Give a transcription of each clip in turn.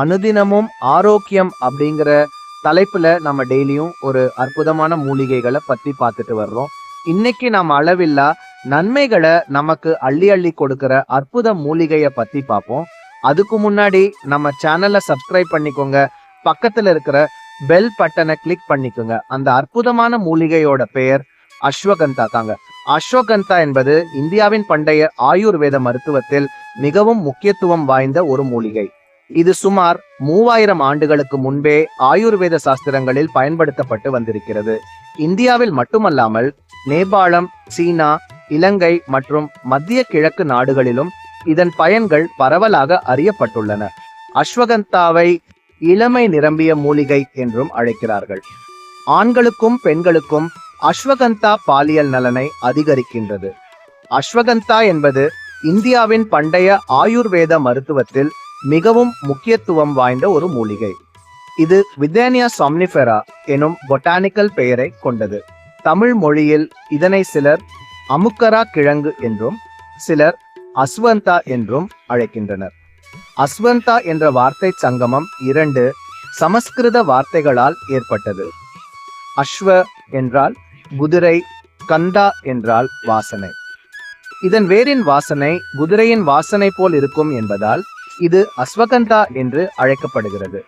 அனுதினமும் ஆரோக்கியம் அப்படிங்கிற தலைப்புல நம்ம டெய்லியும் ஒரு அற்புதமான மூலிகைகளை பத்தி பார்த்துட்டு வர்றோம். இன்னைக்கு நம்ம அளவில்லா நன்மைகளை நமக்கு அள்ளி அள்ளி கொடுக்கிற அற்புத மூலிகையை பத்தி பார்ப்போம். அதுக்கு முன்னாடி நம்ம சேனலை சப்ஸ்கிரைப் பண்ணிக்கோங்க. பக்கத்துல இருக்கிற பெல் பட்டனை கிளிக் பண்ணிக்கோங்க. அந்த அற்புதமான மூலிகையோட பெயர் அஸ்வகந்தா தாங்க. அஸ்வகந்தா என்பது இந்தியாவின் பண்டைய ஆயுர்வேத மருத்துவத்தில் மிகவும் முக்கியத்துவம் வாய்ந்த ஒரு மூலிகை. இது சுமார் மூவாயிரம் ஆண்டுகளுக்கு முன்பே ஆயுர்வேத சாஸ்திரங்களில் பயன்படுத்தப்பட்டு வந்திருக்கிறது. இந்தியாவில் மட்டுமல்லாமல் நேபாளம் சீனா இலங்கை மற்றும் மத்திய கிழக்கு நாடுகளிலும் இதன் பயன்கள் பரவலாக அறியப்பட்டுள்ளன. அஸ்வகந்தாவை இளமை நிரம்பிய மூலிகை என்றும் அழைக்கிறார்கள். ஆண்களுக்கும் பெண்களுக்கும் அஸ்வகந்தா பாலியல் நலனை அதிகரிக்கின்றது. அஸ்வகந்தா என்பது இந்தியாவின் பண்டைய ஆயுர்வேத மருத்துவத்தில் மிகவும் முக்கியத்துவம் வாய்ந்த ஒரு மூலிகை. இது விதேனியா சாம்னிஃபெரா எனும் பொட்டானிக்கல் பெயரை கொண்டது. தமிழ் மொழியில் இதனை சிலர் அமுக்கரா கிழங்கு என்றும் சிலர் அஸ்வந்தா என்றும் அழைக்கின்றனர். அஸ்வந்தா என்ற வார்த்தை சங்கமம் இரண்டு சமஸ்கிருத வார்த்தைகளால் ஏற்பட்டது. அஸ்வ என்றால் குதிரை கந்தா என்றால் வாசனை. இதன் வேரின் வாசனை குதிரையின் வாசனை போல் இருக்கும் என்பதால் இது அஸ்வகந்தா என்று அழைக்கப்படுகிறது.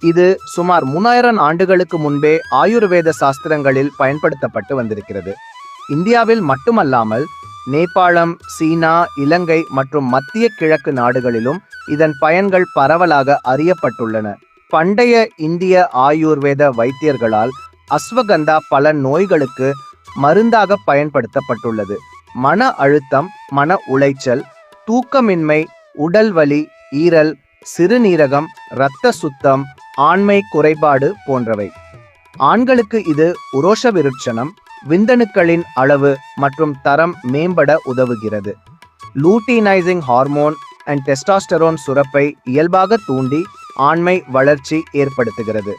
இது சுமார் மூணாயிரம் ஆண்டுகளுக்கு முன்பே ஆயுர்வேத சாஸ்திரங்களில் பயன்படுத்தப்பட்டு வந்திருக்கிறது. இந்தியாவில் மட்டுமல்லாமல் நேபாளம் சீனா இலங்கை மற்றும் மத்திய கிழக்கு நாடுகளிலும் இதன் பயன்கள் பரவலாக அறியப்பட்டுள்ளன. பண்டைய இந்திய ஆயுர்வேத வைத்தியர்களால் அஸ்வகந்தா பல நோய்களுக்கு மருந்தாக பயன்படுத்தப்பட்டுள்ளது. மன அழுத்தம் மன உளைச்சல் தூக்கமின்மை உடல் வலி ஈரல் சிறுநீரகம் இரத்த சுத்தம் ஆண்மை குறைபாடு போன்றவை. ஆண்களுக்கு இது உரோஷ விருட்சணம் விந்தணுக்களின் அளவு மற்றும் தரம் மேம்பட உதவுகிறது. லூட்டினைசிங் ஹார்மோன் அண்ட் டெஸ்டாஸ்டரோன் சுரப்பை இயல்பாக தூண்டி ஆண்மை வளர்ச்சி ஏற்படுத்துகிறது.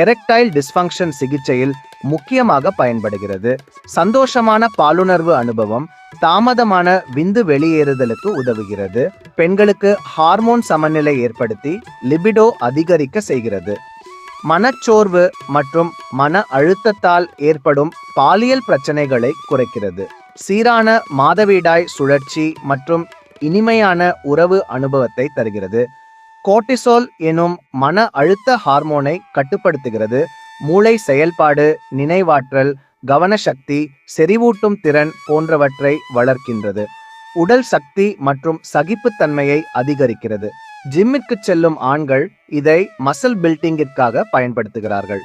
எரெக்டைல் டிஸ்ஃபங்க்ஷன் சிகிச்சையில் முக்கியமாக பயன்படுகிறது. சந்தோஷமான பாலுணர்வு அனுபவம் தாமதமான விந்து வெளியேறுதலுக்கு உதவுகிறது. பெண்களுக்கு ஹார்மோன் சமநிலை ஏற்படுத்தி லிபிடோ அதிகரிக்க செய்கிறது. மனச்சோர்வு மற்றும் மன அழுத்தத்தால் ஏற்படும் பாலியல் பிரச்சனைகளை குறைக்கிறது. சீரான மாதவிடாய் சுழற்சி மற்றும் இனிமையான உறவு அனுபவத்தை தருகிறது. கோர்டிசோல் எனும் மன அழுத்த ஹார்மோனை கட்டுப்படுத்துகிறது. மூளை செயல்பாடு நினைவாற்றல் கவனசக்தி செறிவூட்டும் திறன் போன்றவற்றை வளர்க்கின்றது. உடல் சக்தி மற்றும் சகிப்புத்தன்மையை அதிகரிக்கிறது. ஜிம்மிற்கு செல்லும் ஆண்கள் இதை மசில் பில்டிங்கிற்காக பயன்படுத்துகிறார்கள்.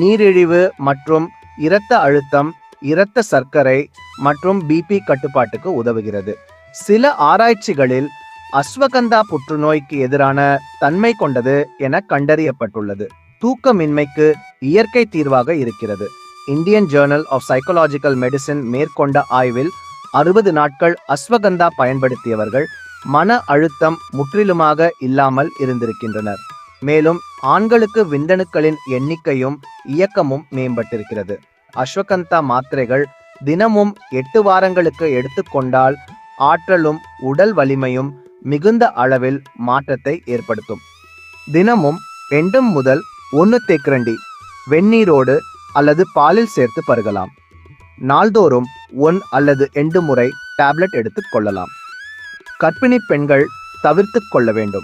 நீரிழிவு மற்றும் இரத்த அழுத்தம் இரத்த சர்க்கரை மற்றும் பிபி கட்டுப்பாட்டுக்கு உதவுகிறது. சில ஆராய்ச்சிகளில் அஸ்வகந்தா புற்றுநோய்க்கு எதிரான தன்மை கொண்டது என கண்டறியப்பட்டுள்ளது. தூக்கமின்மைக்கு இயற்கை தீர்வாக இருக்கிறது. Indian journal of psychological medicine மேற்கொண்ட ஆய்வில் அறுபது நாட்கள் அஸ்வகந்தா பயன்படுத்தியவர்கள் மன அழுத்தம் முற்றிலுமாக இல்லாமல் இருந்திருக்கின்றனர். மேலும் ஆண்களுக்கு விந்தணுக்களின் எண்ணிக்கையும் இயக்கமும் மேம்பட்டிருக்கிறது. அஸ்வகந்தா மாத்திரைகள் தினமும் எட்டு வாரங்களுக்கு எடுத்துக்கொண்டால் ஆற்றலும் உடல் வலிமையும் மிகுந்த அளவில் மாற்றத்தை ஏற்படுத்தும். தினமும் ரெண்டு முதல் ஒன்று தேக்கரண்டி வெந்நீரோடு அல்லது பாலில் சேர்த்து பருகலாம். நாள்தோறும் ஒன் அல்லது எண்டு முறை டேப்லெட் எடுத்துக் கொள்ளலாம். கர்ப்பிணி பெண்கள் தவிர்த்து கொள்ள வேண்டும்.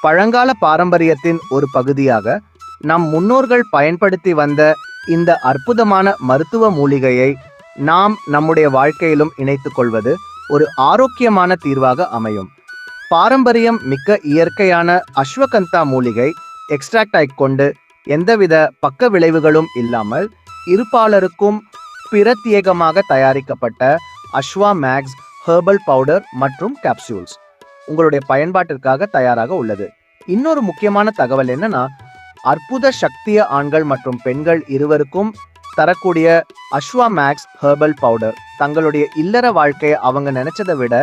பழங்கால பாரம்பரியத்தின் ஒரு பகுதியாக நம் முன்னோர்கள் பயன்படுத்தி வந்த இந்த அற்புதமான மருத்துவ மூலிகையை நாம் நம்முடைய வாழ்க்கையிலும் இணைத்துக் கொள்வது ஒரு ஆரோக்கியமான தீர்வாக அமையும். பாரம்பரியம் மிக்க இயற்கையான அஸ்வகந்தா மூலிகை எக்ஸ்ட்ராக்டை கொண்டு எந்தவித பக்க விளைவுகளும் இல்லாமல் இருப்பாளருக்கும் பிரத்யேகமாக தயாரிக்கப்பட்ட அஸ்வா மேக்ஸ் ஹெர்பல் பவுடர் மற்றும் கேப்சூல்ஸ் உங்களுடைய பயன்பாட்டிற்காக தயாராக உள்ளது. இன்னொரு முக்கியமான தகவல் என்னன்னா அற்புத சக்திய ஆண்கள் மற்றும் பெண்கள் இருவருக்கும் தரக்கூடிய அஸ்வா மேக்ஸ் ஹெர்பல் பவுடர். தங்களுடைய இல்லற வாழ்க்கையை அவங்க நினைச்சதை விட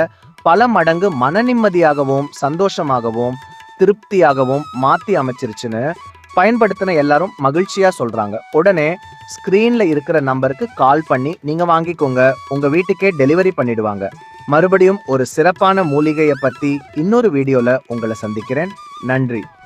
பல மடங்கு மன நிம்மதியாகவும் சந்தோஷமாகவும் திருப்தியாகவும் மாற்றி அமைச்சிருச்சுன்னு பயன்படுத்தின எல்லாரும் மகிழ்ச்சியாக சொல்கிறாங்க உடனே ஸ்க்ரீனில் இருக்கிற நம்பருக்கு கால் பண்ணி நீங்கள் வாங்கிக்கோங்க. உங்கள் வீட்டுக்கே டெலிவரி பண்ணிடுவாங்க. மறுபடியும் ஒரு சிறப்பான மூலிகையை பற்றி இன்னொரு வீடியோவில் உங்களை சந்திக்கிறேன். நன்றி.